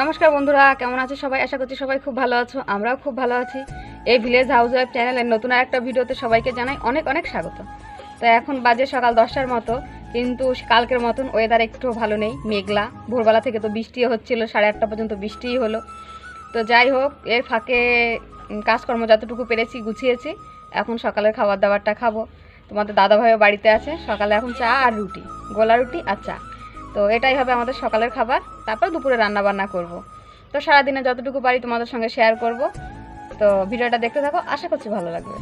নমস্কার বন্ধুরা, কেমন আছো সবাই? আশা করছি সবাই খুব ভালো আছো, আমরাও খুব ভালো আছি। এই ভিলেজ হাউস ওয়াইফ চ্যানেলের নতুন আর একটা ভিডিওতে সবাইকে জানাই অনেক অনেক স্বাগত। তো এখন বাজে সকাল দশটার মতো, কিন্তু কালকের মতন ওয়েদার একটু ভালো নেই, মেঘলা। ভোরবেলা থেকে তো বৃষ্টিও হচ্ছিল, সাড়ে আটটা পর্যন্ত বৃষ্টিই হলো। তো যাই হোক, এর ফাঁকে কাজকর্ম যতটুকু পেরেছি গুছিয়েছি, এখন সকালের খাবার দাবারটা খাব। তোমাদের দাদাভাইও বাড়িতে আছে, সকালে এখন চা আর রুটি, গোলা রুটি আর চা। তো এটাই হবে আমাদের সকালের খাবার। তারপর দুপুরে রান্না বান্না করব। তো সারাদিনে যতটুকু পারি তোমাদের সঙ্গে শেয়ার করব। তো ভিডিওটা দেখতে থাকো, আশা করছি ভালো লাগবে।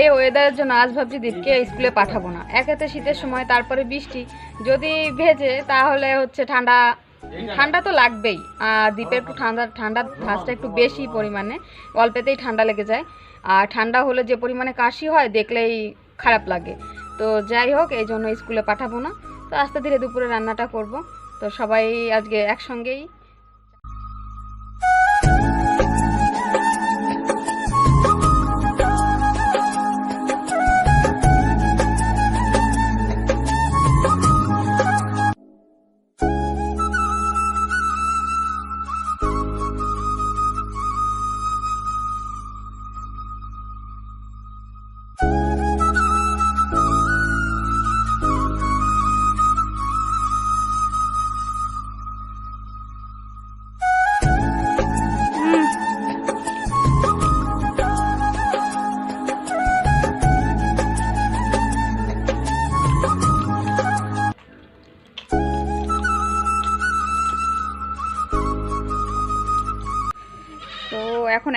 এই ওয়েদারের জন্য আজ ভাবছি দীপকে স্কুলে পাঠাবো না। একেতে শীতের সময়, তারপরে বৃষ্টি। যদি ভেজে, তাহলে হচ্ছে ঠান্ডা ঠান্ডা তো লাগবেই। আর দ্বীপে একটু ঠান্ডা ঠান্ডার ভাঁজটা একটু বেশি পরিমাণে। অল্পেতেই ঠান্ডা লেগে যায়। আর ঠান্ডা হলে যে পরিমাণে কাশি হয়, দেখলেই খারাপ লাগে। তো যাই হোক, এই জন্য স্কুলে পাঠাবো না। তো আস্তে ধীরে দুপুরে রান্নাটা করব। তো সবাই আজকে একসঙ্গেই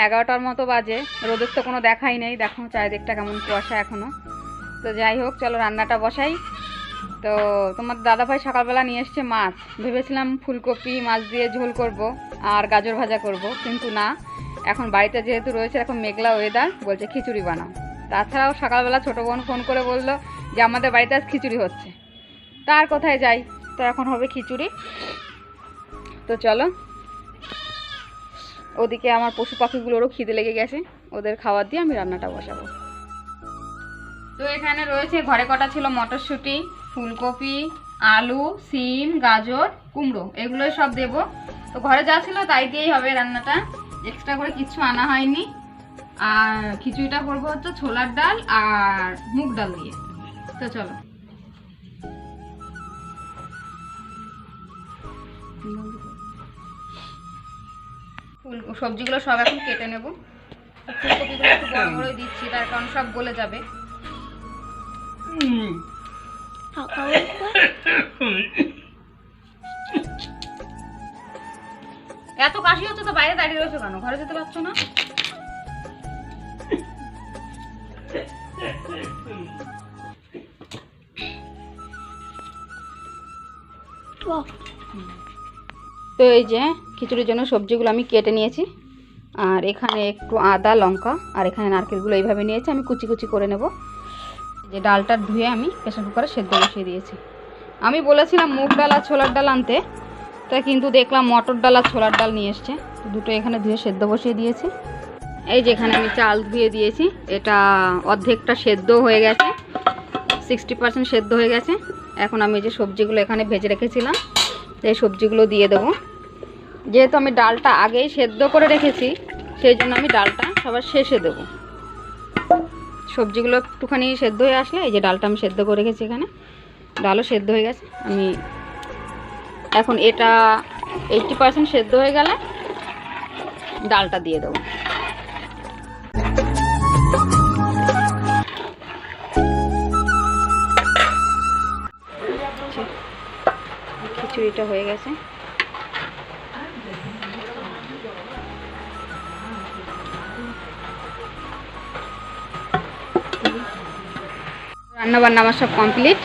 এগারোটার মতো বাজে। রোদের তো কোনো দেখাই নেই। দেখো চারিদিকটা কেমন কুয়াশা এখনও। তো যাই হোক, চলো রান্নাটা বসাই। তো তোমার দাদাভাই সকালবেলা নিয়ে এসছে মাছ। ভেবেছিলাম ফুলকপি, মাছ দিয়ে ঝোল করব আর গাজর ভাজা করব, কিন্তু না। এখন বাড়িতে যেহেতু রয়েছে, এখন মেঘলা ওয়েদার বলছে খিচুড়ি বানাও। তাছাড়াও সকালবেলা ছোটো বোন ফোন করে বলল যে, আমাদের বাড়িতে আজ খিচুড়ি হচ্ছে। তার কোথায় যাই? তো এখন হবে খিচুড়ি। তো চলো। ওদিকে আমার পশু পাখিগুলোরও খিদে লেগে গেছে। ওদের খাবার দিয়ে আমি রান্নাটা বসাবো। তো এখানে রয়েছে, ঘরে কটা ছিল? মটরশুঁটি, ফুলকপি, আলু, সিম, গাজর, কুমড়ো, এগুলোই সব দেব। তো ঘরে যা ছিল তাই দিয়েই হবে রান্নাটা। এক্সট্রা করে কিছু আনা হয়নি। আর খিচুড়িটা করব হচ্ছে ছোলার ডাল আর মুগ ডাল দিয়ে। তো চলো। ফুল সবজিগুলো সব এখন কেটে নেব। ফুলকপিগুলো একটু বড় বড় দিচ্ছি তার কারণ সব গলে যাবে। এত কাশি হচ্ছে তো বাইরে দাঁড়িয়ে রয়েছে কেন? ঘরে যেতে পারছ না? তো এই যে খিচুড়ির জন্য সবজিগুলো আমি কেটে নিয়েছি। আর এখানে একটু আদা, লঙ্কা, আর এখানে নারকেলগুলো এইভাবে নিয়েছি, আমি কুচি কুচি করে নেব। যে ডালটা ধুয়ে আমি প্রেশার কুকারে সেদ্ধ বসিয়ে দিয়েছি। আমি বলেছিলাম মুগ ডাল আর ছোলার ডাল আনতে, তা কিন্তু দেখলাম মটর ডাল আর ছোলার ডাল নিয়ে এসছে। দুটো এখানে ধুয়ে সেদ্ধ বসিয়ে দিয়েছি। এই যে এখানে আমি চাল ধুয়ে দিয়েছি। এটা অর্ধেকটা সেদ্ধ হয়ে গেছে। সিক্সটি পার্সেন্ট সেদ্ধ হয়ে গেছে। এখন আমি যে সবজিগুলো এখানে ভেজে রেখেছিলাম, এই সবজিগুলো দিয়ে দেবো। যেহেতু আমি ডালটা আগেই সেদ্ধ করে রেখেছি, সেই জন্য আমি ডালটা সবার শেষে দেবো। সবজিগুলো একটুখানি সেদ্ধ হয়ে আসলে এই যে ডালটা আমি সেদ্ধ করে রেখেছি এখানে, ডালও সেদ্ধ হয়ে গেছে। আমি এখন এটা এইটটি পার্সেন্ট সেদ্ধ হয়ে গেলে ডালটা দিয়ে দেবো। খিচুড়িটা হয়ে গেছে। রান্না বান্না আমার সব কমপ্লিট।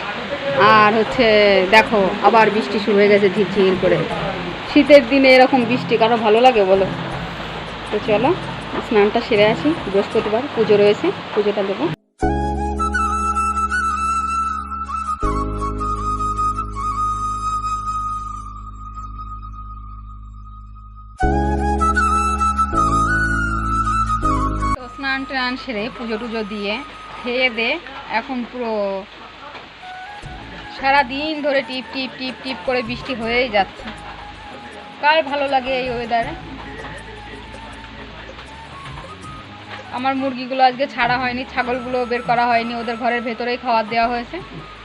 আর হচ্ছে দেখো, আবার বৃষ্টি শুরু হয়ে গেছে, ঝিরঝির করে। শীতের দিনে এরকম বৃষ্টি কারও ভালো লাগে বলো? তো চলো, স্নানটা সেরে আসি, বৃহস্পতিবার পুজো রয়েছে, পুজোটা দেবো। স্নান টান সেরে পুজো টুজো দিয়ে, খেয়ে দে এখন পুরো সারা দিন ধরে টিপ টিপ টিপ টিপ করে বৃষ্টি হয়েই যাচ্ছে। কার ভালো লাগে এই ওয়েদারে আমার মুরগিগুলো আজকে ছাড়া হয়নি, ছাগলগুলো বের করা হয়নি, ওদের ঘরের ভেতরেই খাবার দেওয়া হয়েছে।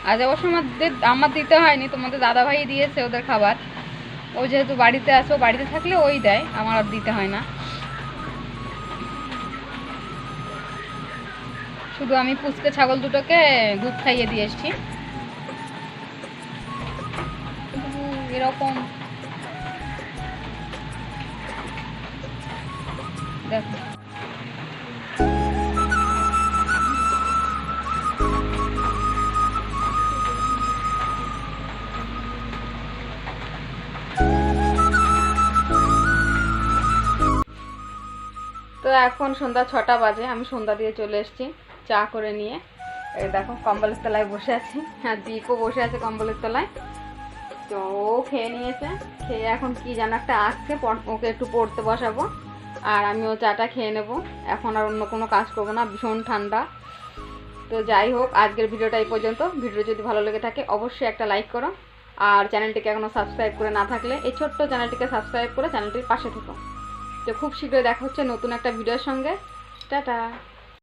আজ অবশ্য আমাদের, আমার দিতে হয়নি, তোমাদের দাদাভাই দিয়েছে ওদের খাবার। ও যেহেতু বাড়িতে আসো বাড়িতে থাকলে ওই দেয়, আমার আর দিতে হয় না। শুধু আমি পুচকে ছাগল দুটোকে দুধ খাইয়ে দিয়ে এসছি। এরকম। দেখো। তো এখন সন্ধ্যা ছটা বাজে, আমি সন্ধ্যা দিয়ে চলে এসেছি। চা করে নিয়ে দেখো কম্বলের তলায় বসে আছি। আর দীপও বসে আছে কম্বলের তলায়। তো ও খেয়ে নিয়েছে। খেয়ে এখন কি যেন একটা আসছে ওকে একটু পড়তে বসাবো। আর আমিও চাটা খেয়ে নেব। এখন আর অন্য কোনো কাজ করব না, ভীষণ ঠান্ডা। তো যাই হোক, আজকের ভিডিওটা এই পর্যন্ত। ভিডিও যদি ভালো লেগে থাকে, অবশ্যই একটা লাইক করো। আর চ্যানেলটিকে এখনও সাবস্ক্রাইব করে না থাকলে, এই ছোট্ট চ্যানেলটিকে সাবস্ক্রাইব করে চ্যানেলটির পাশে থেকো। তো খুব শীঘ্রই দেখা হচ্ছে নতুন একটা ভিডিওর সঙ্গে। টাটা!